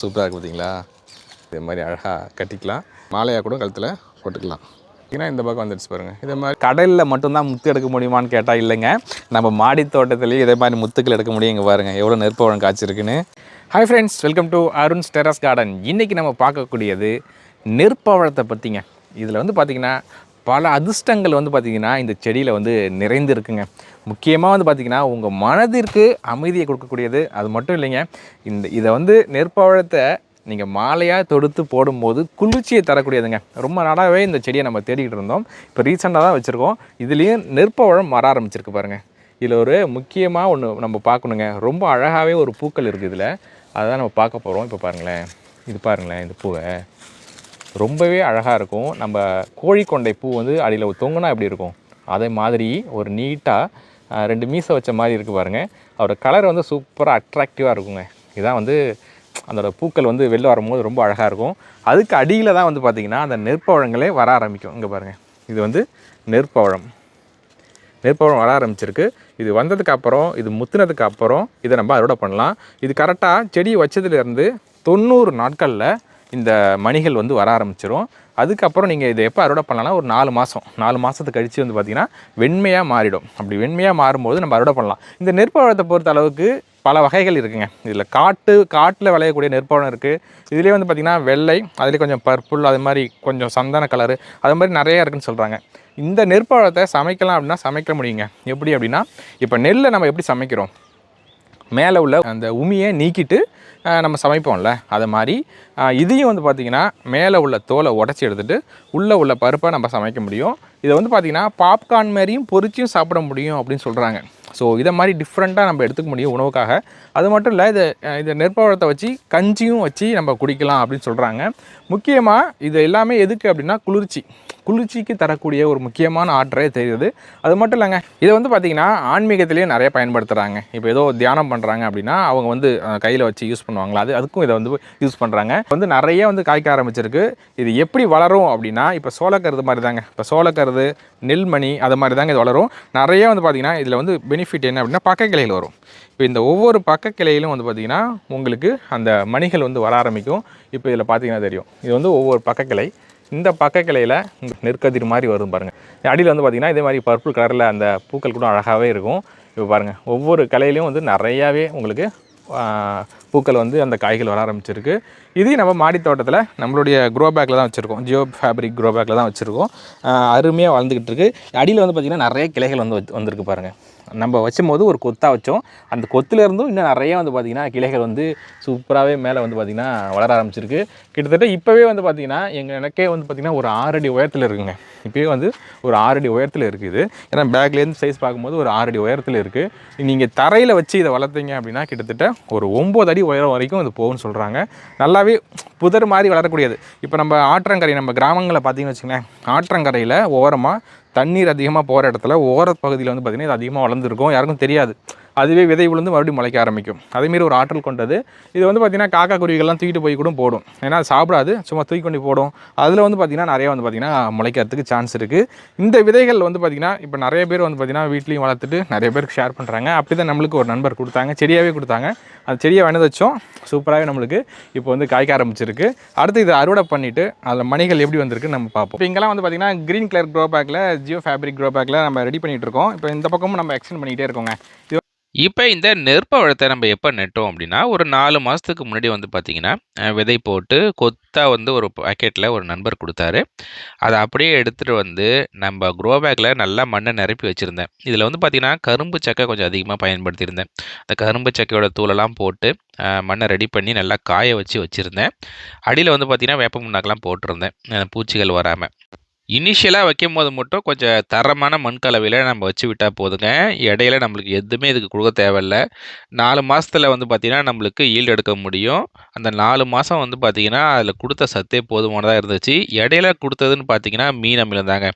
சூப்பராக இருக்குது பார்த்தீங்களா இதே மாதிரி அழகாக கட்டிக்கலாம். மாலையாக கூட கழுத்தில் போட்டுக்கலாம். ஏன்னா இந்த பக்கம் வந்துடுச்சு பாருங்கள் இதே மாதிரி கடலில் மட்டும்தான் முத்து எடுக்க முடியுமான்னு கேட்டால் இல்லைங்க. நம்ம மாடி தோட்டத்துலேயும் இதே மாதிரி முத்துக்கள் எடுக்க முடியும் இங்கே பாருங்கள் எவ்வளோ நெற்பவழம் காய்ச்சிருக்குன்னு. Hi friends welcome to Arun's terrace garden இன்றைக்கி நம்ம பார்க்கக்கூடியது நெற்பவழத்தை பற்றிங்க இதில் வந்து பார்த்திங்கன்னா பல அதிர்ஷ்டங்கள் வந்து பார்த்திங்கன்னா இந்த செடியில் வந்து நிறைந்து இருக்குங்க முக்கியமாக வந்து பார்த்திங்கன்னா உங்கள் மனதிற்கு அமைதியை கொடுக்கக்கூடியது. அது மட்டும் இல்லைங்க இந்த இதை வந்து நெற்பழத்தை நீங்கள் மாலையாக தொடுத்து போடும்போது குளிர்ச்சியை தரக்கூடியதுங்க. ரொம்ப நாளாகவே இந்த செடியை நம்ம தேடிக்கிட்டு இருந்தோம். இப்போ ரீசெண்டாக தான் வச்சுருக்கோம். இதுலேயும் நெற்பழம் வர ஆரம்பிச்சிருக்கு பாருங்கள் இதில் ஒரு முக்கியமாக ஒன்று நம்ம பார்க்கணுங்க. ரொம்ப அழகாகவே ஒரு பூக்கள் இருக்குது இதில். அதை நம்ம பார்க்க போகிறோம் இப்போ பாருங்களேன். இது பாருங்களேன் இந்த பூவை. ரொம்பவே அழகாக இருக்கும். நம்ம கோழிக்கொண்டை பூ வந்து அடியில் தொங்குனா எப்படி இருக்கும்? அதே மாதிரி ஒரு நீட்டாக ரெண்டு மீசை வச்ச மாதிரி இருக்குது பாருங்கள் அவரோட கலர் வந்து சூப்பராக அட்ராக்டிவாக இருக்குங்க. இதான் வந்து அதோட பூக்கள் வந்து வெளில வரும்போது ரொம்ப அழகாக இருக்கும். அதுக்கு அடியில் தான் வந்து பார்த்திங்கன்னா அந்த நெற்பழங்களே வர ஆரம்பிக்கும். இங்கே பாருங்கள் இது வந்து நெற்பழம் நெற்பழம் வர ஆரம்பிச்சிருக்கு. இது வந்ததுக்கு அப்புறம் இது முத்துனதுக்கு அப்புறம் இதை நம்ம அறுவடை பண்ணலாம். இது கரெக்டாக செடி வச்சதுலேருந்து தொண்ணூறு நாட்களில் இந்த மணிகள் வந்து வர ஆரம்பிச்சிடும் அதுக்கப்புறம் நீங்கள் இதை எப்போ அறுவடை பண்ணலாம்னா ஒரு நாலு மாதம் நாலு மாதத்துக்கு கழித்து வந்து பார்த்திங்கன்னா வெண்மையாக மாறிடும். அப்படி வெண்மையாக மாறும்போது நம்ம அறுவடை பண்ணலாம். இந்த நெற்பழத்தை பொறுத்த அளவுக்கு பல வகைகள் இருக்குங்க. இதில் காட்டு காட்டில் விளையக்கூடிய நெற்பழம் இருக்குது இதுலேயே வந்து பார்த்திங்கன்னா வெள்ளை அதுலேயே கொஞ்சம் பர்பிள் அது மாதிரி கொஞ்சம் சந்தன கலரு அது மாதிரி நிறையா இருக்குதுன்னு சொல்கிறாங்க இந்த நெற்பழத்தை சமைக்கலாம் அப்படின்னா சமைக்க முடியுங்க. எப்படி அப்படின்னா இப்போ நெல்லை நம்ம எப்படி சமைக்கிறோம்? மேலே உள்ள அந்த உமியை நீக்கிட்டு நம்ம சமைப்போம்ல அது மாதிரி. இதையும் வந்து பார்த்திங்கன்னா மேலே உள்ள தோலை உடச்சி எடுத்துகிட்டு உள்ளே உள்ள பருப்பை நம்ம சமைக்க முடியும். இதை வந்து பார்த்திங்கன்னா பாப்கார்ன் மாதிரியும் பொரிச்சியும் சாப்பிட முடியும் அப்படின்னு சொல்கிறாங்க ஸோ இதை மாதிரி டிஃப்ரெண்ட்டாக நம்ம எடுத்துக்க முடியும் உணவுக்காக. அது மட்டும் இல்லை இதை இதை இந்த நெற்பழத்தை வச்சு கஞ்சியும் வச்சு நம்ம குடிக்கலாம் அப்படின்னு சொல்கிறாங்க முக்கியமாக இது எல்லாமே எதுக்கு அப்படின்னா குளிர்ச்சி. குளிர்ச்சிக்கு தரக்கூடிய ஒரு முக்கியமான ஆற்றே தெரியுது. அது மட்டும் இல்லைங்க இதை வந்து பார்த்திங்கன்னா ஆன்மீகத்திலேயே நிறைய பயன்படுத்துகிறாங்க இப்போ ஏதோ தியானம் பண்ணுறாங்க அப்படின்னா அவங்க வந்து கையில் வச்சு யூஸ் பண்ணுவாங்களா? அது அதுக்கும் இதை வந்து யூஸ் பண்ணுறாங்க வந்து நிறைய வந்து காய்க்க ஆரம்பிச்சிருக்கு. இது எப்படி வளரும் அப்படின்னா இப்போ சோளக்கருது மாதிரி தாங்க. இப்போ சோளக்கருது நெல்மணி அது மாதிரி தாங்க இது வளரும். நிறைய வந்து பார்த்திங்கன்னா இதில் வந்து பெனிஃபிட் என்ன அப்படின்னா பக்க வரும். இப்போ இந்த ஒவ்வொரு பக்க கிளையிலும் வந்து பார்த்திங்கன்னா உங்களுக்கு அந்த மணிகள் வந்து வர ஆரம்பிக்கும். இப்போ இதில் பார்த்தீங்கன்னா தெரியும். இது வந்து ஒவ்வொரு பக்க கிளை. இந்த பக்க கிளையில் நெற்கதிர் மாதிரி வரும் பாருங்கள் அடியில் வந்து பார்த்திங்கன்னா இதே மாதிரி பர்பிள் கலரில் அந்த பூக்கள் கூட அழகாகவே இருக்கும். இப்போ பாருங்கள் ஒவ்வொரு கிளையிலையும் வந்து நிறையாவே உங்களுக்கு பூக்கள் வந்து அந்த காய்கள் வர ஆரம்பிச்சிருக்கு. இதையும் நம்ம மாடி தோட்டத்தில் நம்மளுடைய க்ரோ பேக்கில் தான் வச்சுருக்கோம். ஜியோ ஃபேப்ரிக் க்ரோ பேக்கில் தான் வச்சுருக்கோம். அருமையாக வளர்ந்துக்கிட்டு இருக்குது அடியில் வந்து பார்த்திங்கன்னா நிறைய கிளைகள் வந்து வந்திருக்கு பாருங்கள் நம்ம வச்சும்போது ஒரு கொத்தாக வச்சோம். அந்த கொத்துலேருந்தும் இன்னும் நிறைய வந்து பார்த்திங்கன்னா கிளைகள் வந்து சூப்பராகவே மேலே வந்து பார்த்திங்கன்னா வளர ஆரம்பிச்சிருக்கு. கிட்டத்தட்ட இப்போவே வந்து பார்த்திங்கன்னா எங்கள் எனக்கே வந்து பார்த்திங்கன்னா ஒரு ஆறடி உயரத்தில் இருக்குங்க. இப்போவே வந்து ஒரு ஆறடி உயரத்தில் இருக்குது ஏன்னா பேக்லேருந்து சைஸ் பார்க்கும்போது ஒரு ஆறடி உயரத்தில் இருக்குது நீங்கள் தரையில் வச்சு இதை வளர்த்தீங்க அப்படின்னா கிட்டத்தட்ட ஒரு ஒம்பது அடி உயரம் வரைக்கும் இது போகும்னு சொல்கிறாங்க நல்லா ஃபுல்லாகவே புதர் மாதிரி வளரக்கூடியது. இப்போ நம்ம ஆற்றங்கரை நம்ம கிராமங்களில் பார்த்தீங்கன்னு வச்சுக்கோங்களேன் ஆற்றங்கரையில் ஓரமாக தண்ணீர் அதிகமாக போகிற இடத்துல ஓர பகுதியில் வந்து பார்த்திங்கன்னா இது அதிகமாக வளர்ந்துருக்கும். யாருக்கும் தெரியாது. அதுவே விதை விழுந்து மறுபடியும் முளைக்க ஆரம்பிக்கும். அதேமாரி ஒரு ஆற்றல் கொண்டது. இது வந்து பார்த்திங்கன்னா காக்கா குருவிகள்லாம் தூக்கிட்டு போய் கூட போடும். ஏன்னா சாப்பிடாது சும்மா தூக்கி கொண்டு போடும். அதில் வந்து பார்த்திங்கன்னா நிறைய வந்து பார்த்திங்கன்னா முளைக்கிறதுக்கு சான்ஸ் இருக்குது இந்த விதைகள் வந்து பார்த்திங்கன்னா இப்போ நிறைய பேர் வந்து பார்த்திங்கன்னா வீட்லேயும் வளர்த்துட்டு நிறைய பேருக்கு ஷேர் பண்ணுறாங்க அப்படி தான் நம்மளுக்கு ஒரு நண்பர் கொடுத்தாங்க. செடியாகவே கொடுத்தாங்க. அந்த செடியை வேணது வச்சோம். சூப்பராகவே நம்மளுக்கு இப்போ வந்து காய்க்க ஆரம்பிச்சிருக்கு. அடுத்து இதை அறுவடை பண்ணிவிட்டு அதில் மணிகள் எப்படி வந்திருக்கு நம்ம பார்ப்போம். இப்போ இங்கெல்லாம் வந்து பார்த்திங்கன்னா க்ரீன் கலர் க்ரோ பேக்கில் ஜியோ ஃபேப்ரிக் க்ரோ பேக்கில் நம்ம ரெடி பண்ணிகிட்டு இருக்கோம். இப்போ இந்த பக்கமும் நம்ம எக்ஸ்டெண்ட் பண்ணிகிட்டே இருக்கோங்க. இது இப்போ இந்த நெற்பழத்தை நம்ம எப்போ நட்டோம் அப்படின்னா ஒரு நாலு மாதத்துக்கு முன்னாடி வந்து பார்த்திங்கன்னா விதை போட்டு கொத்தாக வந்து ஒரு பாக்கெட்டில் ஒரு நண்பர் கொடுத்தாரு. அதை அப்படியே எடுத்துகிட்டு வந்து நம்ம க்ரோ பேக்கில் நல்லா மண்ணை நிரப்பி வச்சுருந்தேன். இதில் வந்து பார்த்திங்கன்னா கரும்பு சக்கை கொஞ்சம் அதிகமாக பயன்படுத்தியிருந்தேன். அந்த கரும்பு சக்கையோட தூளெல்லாம் போட்டு மண்ணை ரெடி பண்ணி நல்லா காய வச்சு வச்சுருந்தேன். அடியில் வந்து பார்த்திங்கன்னா வேப்ப முன்னாக்கெல்லாம் போட்டிருந்தேன். பூச்சிகள் வராமல் இனிஷியலாக வைக்கும் போது மட்டும் கொஞ்சம் தரமான மண் கலவையில் நம்ம வச்சு விட்டால் போதுங்க. இடையில நம்மளுக்கு எதுவுமே இதுக்கு கொடுக்க தேவையில்ல. நாலு மாதத்தில் வந்து பார்த்திங்கன்னா நம்மளுக்கு ஈல்டு எடுக்க முடியும். அந்த நாலு மாதம் வந்து பார்த்திங்கன்னா அதில் கொடுத்த சத்தே போதுமானதாக இருந்துச்சு. இடையில கொடுத்ததுன்னு பார்த்தீங்கன்னா மீன் அமிலம் தாங்க.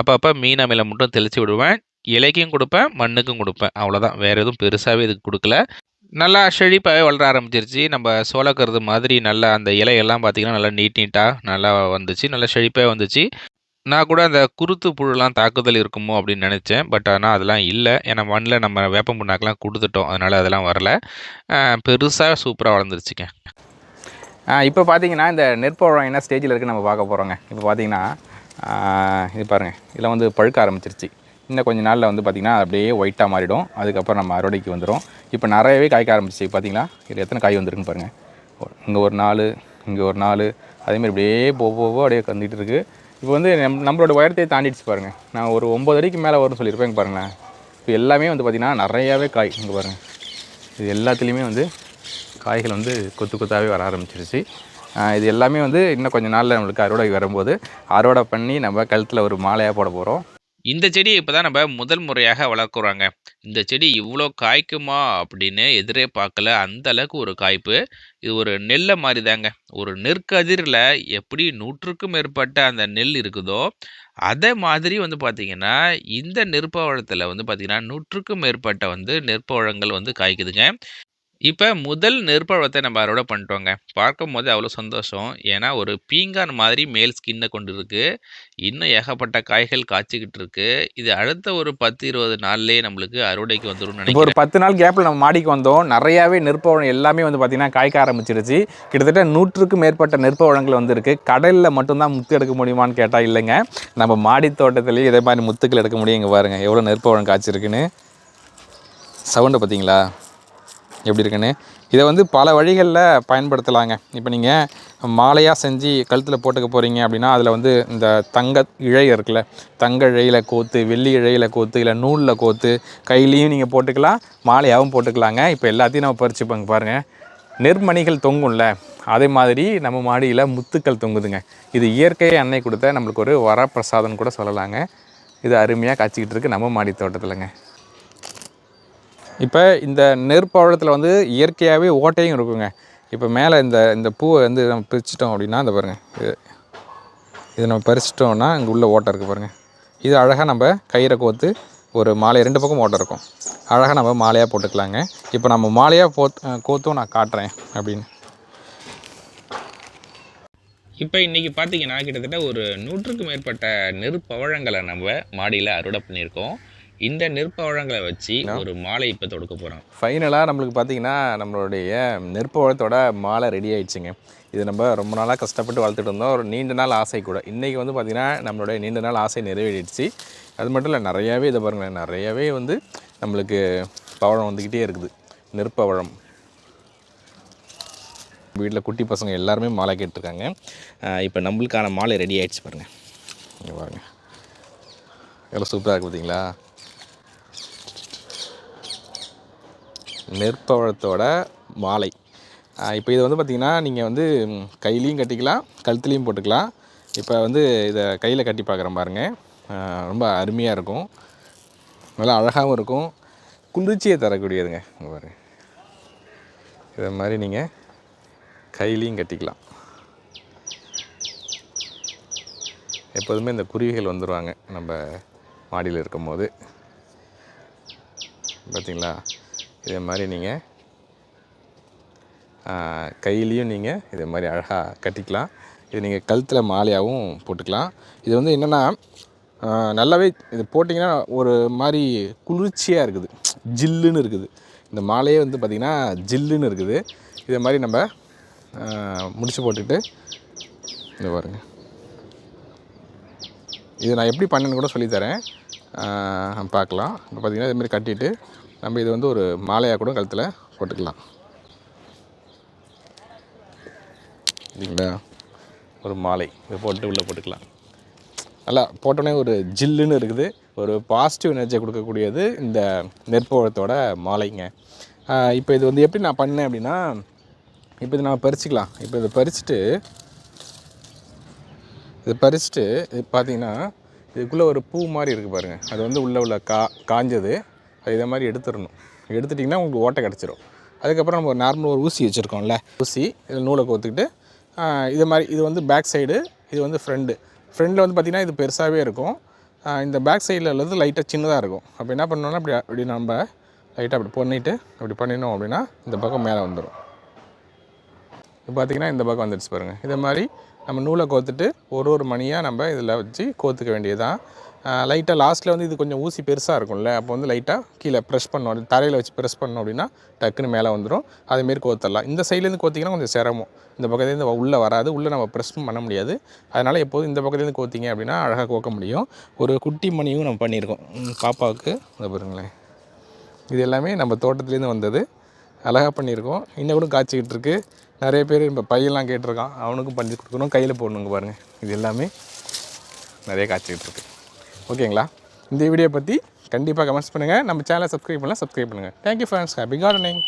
அப்பப்போ மீன் அமிலம் மட்டும் தெளித்து விடுவேன். இலைக்கும் கொடுப்பேன் மண்ணுக்கும் கொடுப்பேன். அவ்வளோதான் வேறு எதுவும் பெருசாகவே இதுக்கு கொடுக்கல. நல்லா செழிப்பாகவே வளர ஆரம்பிச்சிருச்சு. நம்ம சோளக்கருது மாதிரி நல்லா அந்த இலையெல்லாம் பார்த்திங்கன்னா நல்லா நீட் நீட்டாக நல்லா வந்துச்சு. நல்லா செழிப்பாக வந்துச்சு. நான் கூட அந்த குருத்து புழுலாம் தாக்குதல் இருக்குமோ அப்படின்னு நினச்சேன். பட் ஆனால் அதெல்லாம் இல்லை. ஏன்னா மண்ணில் நம்ம வேப்பம் புண்ணாக்கெலாம் கொடுத்துட்டோம். அதனால் அதெல்லாம் வரல. பெருசாக சூப்பராக வளர்ந்துருச்சுங்க. இப்போ பார்த்தீங்கன்னா இந்த நெற்பழம் என்ன ஸ்டேஜில் இருக்குது நம்ம பார்க்க போகிறோங்க இப்போ பார்த்தீங்கன்னா இது பாருங்கள் இதில் வந்து பழுக்க ஆரம்பிச்சிருச்சு. இன்னும் கொஞ்ச நாளில் வந்து பார்த்திங்கன்னா அப்படியே ஒயிட்டாக மாறிடும். அதுக்கப்புறம் நம்ம அறுவடைக்கு வந்துடும் இப்போ நிறையவே காய்க்க ஆரம்பிச்சிச்சு. பார்த்தீங்களா இதில் எத்தனை காய் வந்திருக்குன்னு பாருங்கள் இங்கே ஒரு நாலு இங்கே ஒரு நாலு. அதேமாதிரி அப்படியே போக போக அப்படியே கந்துகிட்டு இருக்குது இப்போ வந்து நம் நம்மளோட உயரத்தையே தாண்டிடுச்சு பாருங்கள் நான் ஒரு ஒம்பது அடிக்கு மேலே வரும்னு சொல்லியிருப்பேன் பாருங்களேன். இப்போ எல்லாமே வந்து பார்த்திங்கன்னா நிறையாவே காய் இங்கே பாருங்கள் இது எல்லாத்துலேயுமே வந்து காய்கள் வந்து கொத்து கொத்தாகவே வர ஆரம்பிச்சிருச்சு. இது எல்லாமே வந்து இன்னும் கொஞ்சம் நாளில் நம்மளுக்கு அறுவடை வரும்போது அறுவடை பண்ணி நம்ம கழுத்தில் ஒரு மாலையாக போட போகிறோம் இந்த செடியை இப்போ தான் நம்ம முதல் முறையாக வளர்க்குறாங்க. இந்த செடி இவ்வளோ காய்க்குமா அப்படின்னு எதிரே பார்க்கல. அந்த அளவுக்கு ஒரு காய்ப்பு. இது ஒரு நெல்லை மாதிரி தாங்க ஒரு நெற்கதிரில் எப்படி நூற்றுக்கும் மேற்பட்ட அந்த நெல் இருக்குதோ அதே மாதிரி வந்து பார்த்திங்கன்னா இந்த நெற்பழத்தில் வந்து பார்த்திங்கன்னா நூற்றுக்கும் மேற்பட்ட வந்து நெற்பவழங்கள் வந்து காய்க்குதுங்க. இப்போ முதல் நெற்பழத்தை நம்ம அறுவடை பண்ணிட்டோங்க. பார்க்கும் போது அவ்வளோ சந்தோஷம். ஏன்னா ஒரு பீங்கான் மாதிரி மேல் ஸ்கின்னை கொண்டு இருக்கு இன்னும் ஏகப்பட்ட காய்கள் காய்ச்சிக்கிட்டு இருக்கு. இது அடுத்த ஒரு பத்து இருபது நாள்லயே நம்மளுக்கு அறுவடைக்கு வந்துடும் நினைக்கிறேன் ஒரு பத்து நாள் கேப்பில் நம்ம மாடிக்கு வந்தோம். நிறையாவே நெற்பழம் எல்லாமே வந்து பார்த்திங்கன்னா காய்க்க ஆரம்பிச்சிருச்சு. கிட்டத்தட்ட நூற்றுக்கும் மேற்பட்ட நெற்பழங்கள் வந்திருக்கு. கடலில் மட்டும்தான் முத்து எடுக்க முடியுமான்னு கேட்டால் இல்லைங்க. நம்ம மாடி தோட்டத்துலேயும் இதே மாதிரி முத்துக்கள் எடுக்க முடியும் இங்கே பாருங்கள் எவ்வளோ நெற்பழம் காய்ச்சிருக்குன்னு. சவுண்டை பார்த்தீங்களா எப்படி இருக்குன்னு. இதை வந்து பல வழிகளில் பயன்படுத்தலாங்க. இப்போ நீங்கள் மாலையாக செஞ்சு கழுத்தில் போட்டுக்க போகிறீங்க அப்படின்னா அதில் வந்து இந்த தங்க இழை இருக்குல்ல தங்க இழையில் கோத்து வெள்ளி இழையில் கோத்து இல்லை நூலில் கோத்து கையிலையும் நீங்கள் போட்டுக்கலாம் மாலையாகவும் போட்டுக்கலாங்க. இப்போ எல்லாத்தையும் நம்ம பறிச்சுப்பாங்க பாருங்கள் நெற்மணிகள் தொங்கும்ல அதே மாதிரி நம்ம மாடியில் முத்துக்கள் தொங்குதுங்க. இது இயற்கையை அன்னை கொடுத்த நம்மளுக்கு ஒரு வரப்பிரசாதம் கூட சொல்லலாங்க. இது அருமையாக காய்ச்சிக்கிட்டு இருக்குது நம்ம மாடி தோட்டத்தில்ங்க. இப்போ இந்த நெற்பழத்தில் வந்து இயற்கையாகவே ஓட்டையும் இருக்குங்க. இப்போ மேலே இந்த இந்த பூவை வந்து நம்ம பிரிச்சிட்டோம் அப்படின்னா இந்த பாருங்கள் இது இதை நம்ம பறிச்சிட்டோம்னா இங்கே உள்ள ஓட்டை இருக்குது பாருங்கள் இது அழகாக நம்ம கயிறை கோத்து ஒரு மாலை ரெண்டு பக்கம் ஓட்டை இருக்கும். அழகாக நம்ம மாலையாக போட்டுக்கலாங்க. இப்போ நம்ம மாலையாக போத் கோத்தும் நான் காட்டுறேன் அப்படின்னு. இப்போ இன்னைக்கு பார்த்தீங்கன்னா கிட்டத்தட்ட ஒரு நூற்றுக்கும் மேற்பட்ட நெருப்பவழங்களை நம்ம மாடியில் அறுவடை பண்ணியிருக்கோம். இந்த நெற்பழங்களை வச்சு ஒரு மாலை இப்போ தொடுக்க போகிறோம் ஃபைனலாக நம்மளுக்கு பார்த்தீங்கன்னா நம்மளுடைய நெற்பழத்தோட மாலை ரெடி ஆயிடுச்சுங்க. இது நம்ம ரொம்ப நாளாக கஷ்டப்பட்டு வளர்த்துட்டு இருந்தோம். ஒரு நீண்ட நாள் ஆசை கூட. இன்றைக்கி வந்து பார்த்திங்கன்னா நம்மளுடைய நீண்ட நாள் ஆசை நிறைவேறிடுச்சு. அது மட்டும் இல்லை நிறையாவே இதை பாருங்களேன் நிறையாவே வந்து நம்மளுக்கு பழம் வந்துக்கிட்டே இருக்குது. நெற்பழம் வீட்டில் குட்டி பசங்க எல்லாருமே மாலை கேட்டிருக்காங்க. இப்போ நம்மளுக்கான மாலை ரெடி ஆயிடுச்சு பாருங்கள் இங்கே பாருங்கள் எவ்வளோ சூப்பராக இருக்குது பார்த்தீங்களா நெற்பழத்தோட மாலை இப்போ இது வந்து பார்த்திங்கன்னா நீங்கள் வந்து கையிலையும் கட்டிக்கலாம் கழுத்துலேயும் போட்டுக்கலாம். இப்போ வந்து இதை கையில் கட்டி பார்க்குறேன் பாருங்கள் ரொம்ப அருமையாக இருக்கும். நல்லா அழகாகவும் இருக்கும். குளிர்ச்சியை தரக்கூடியதுங்க. பாருங்கள் இதை மாதிரி நீங்கள் கையிலையும் கட்டிக்கலாம். எப்போதுமே இந்த குருவிகள் வந்துடுவாங்க நம்ம மாடியில் இருக்கும்போது. பார்த்தீங்களா இதே மாதிரி நீங்கள் கையிலையும் நீங்கள் இதே மாதிரி அழகாக கட்டிக்கலாம். இது நீங்கள் கழுத்தில் மாலையாகவும் போட்டுக்கலாம். இது வந்து என்னென்னா நல்லாவே இது போட்டிங்கன்னா ஒரு மாதிரி குளிர்ச்சியாக இருக்குது. ஜில்லுன்னு இருக்குது. இந்த மாலையே வந்து பார்த்திங்கன்னா ஜில்லுன்னு இருக்குது. இதே மாதிரி நம்ம முடிச்சு போட்டுட்டு இந்த பாருங்கள் இது நான் எப்படி பண்ணேன்னு கூட சொல்லித்தரேன் பார்க்கலாம். இப்போ பார்த்தீங்கன்னா இதுமாரி கட்டிட்டு நம்ம இது வந்து ஒரு மாலையாக கூட கழுத்தில் போட்டுக்கலாம். இல்லைங்களா ஒரு மாலை. இதை போட்டு உள்ளே போட்டுக்கலாம். நல்லா போட்டோன்னே ஒரு ஜில்லுன்னு இருக்குது. ஒரு பாசிட்டிவ் எனர்ஜியை கொடுக்கக்கூடியது இந்த நெற்போழத்தோட மாலைங்க. இப்போ இது வந்து எப்படி நான் பண்ணேன் அப்படின்னா இப்போ இது நம்ம பறிச்சுக்கலாம். இப்போ இதை பறிச்சுட்டு இது பறிச்சுட்டு இது பார்த்தீங்கன்னா இதுக்குள்ளே ஒரு பூ மாதிரி இருக்குது பாருங்கள் அது வந்து உள்ளே உள்ள கா காஞ்சது. அது இதை மாதிரி எடுத்துடணும். எடுத்துட்டிங்கன்னா உங்களுக்கு ஓட்டை கிடச்சிரும். அதுக்கப்புறம் நம்ம ஒரு நார்மல் ஒரு ஊசி வச்சுருக்கோம்ல ஊசி இதில் நூலை கோத்துக்கிட்டு இது மாதிரி இது வந்து பேக் சைடு இது வந்து ஃப்ரெண்டு ஃப்ரெண்டில் வந்து பார்த்திங்கன்னா இது பெருசாகவே இருக்கும். இந்த பேக் சைடில் உள்ளது லைட்டாக சின்னதாக இருக்கும். அப்போ என்ன பண்ணோன்னா அப்படி அப்படி நம்ம லைட்டாக அப்படி பண்ணிவிட்டு அப்படி பண்ணினோம் அப்படின்னா இந்த பக்கம் மேலே வந்துடும் இப்போ பார்த்திங்கன்னா இந்த பக்கம் வந்துடுச்சு பாருங்கள் இதே மாதிரி நம்ம நூலை கோத்துட்டு ஒரு ஒரு மணியாக நம்ம இதில் வச்சு கோத்துக்க வேண்டியதுதான். லைட்டாக லாஸ்ட்டில் வந்து இது கொஞ்சம் ஊசி பெருசாக இருக்கும்ல அப்போ வந்து லைட்டாக கீழே ப்ரெஷ் பண்ணணும். தரையில் வச்சு ப்ரெஸ் பண்ணோம் அப்படின்னா டக்குன்னு மேலே வந்துடும் அதேமாரி கோத்தரலாம். இந்த சைட்லேருந்து கோத்திங்கன்னா கொஞ்சம் சிரமம். இந்த பக்கத்துலேருந்து உள்ளே வராது. உள்ளே நம்ம ப்ரெஸ் பண்ண முடியாது. அதனால் எப்போதும் இந்த பக்கத்துலேருந்து கோத்திங்க அப்படின்னா அழகாக கோக்க முடியும். ஒரு குட்டி மணியும் நம்ம பண்ணியிருக்கோம். பாப்பாவுக்கு பாருங்களேன். இது எல்லாமே நம்ம தோட்டத்துலேருந்து வந்தது. அழகாக பண்ணியிருக்கோம். இன்னும் கூட காய்ச்சிக்கிட்டு இருக்கு நிறைய பேர் இப்போ பையெல்லாம் கேட்டிருக்கான். அவனுக்கும் பண்ணி கொடுக்கணும். கையில் போடணுங்க பாருங்கள் இது எல்லாமே நிறைய காய்ச்சிக்கிட்டு இருக்கு ஓகேங்களா? இந்த வீடியோ பற்றி கண்டிப்பாக கமெண்ட்ஸ் பண்ணுங்கள் நம்ம சேனலை சப்ஸ்கிரைப் பண்ணலாம். சப்ஸ்கிரைப் பண்ணுங்கள் தேங்க்யூ ஃப்ரெண்ட்ஸ் ஹாப்பி கார்டனிங்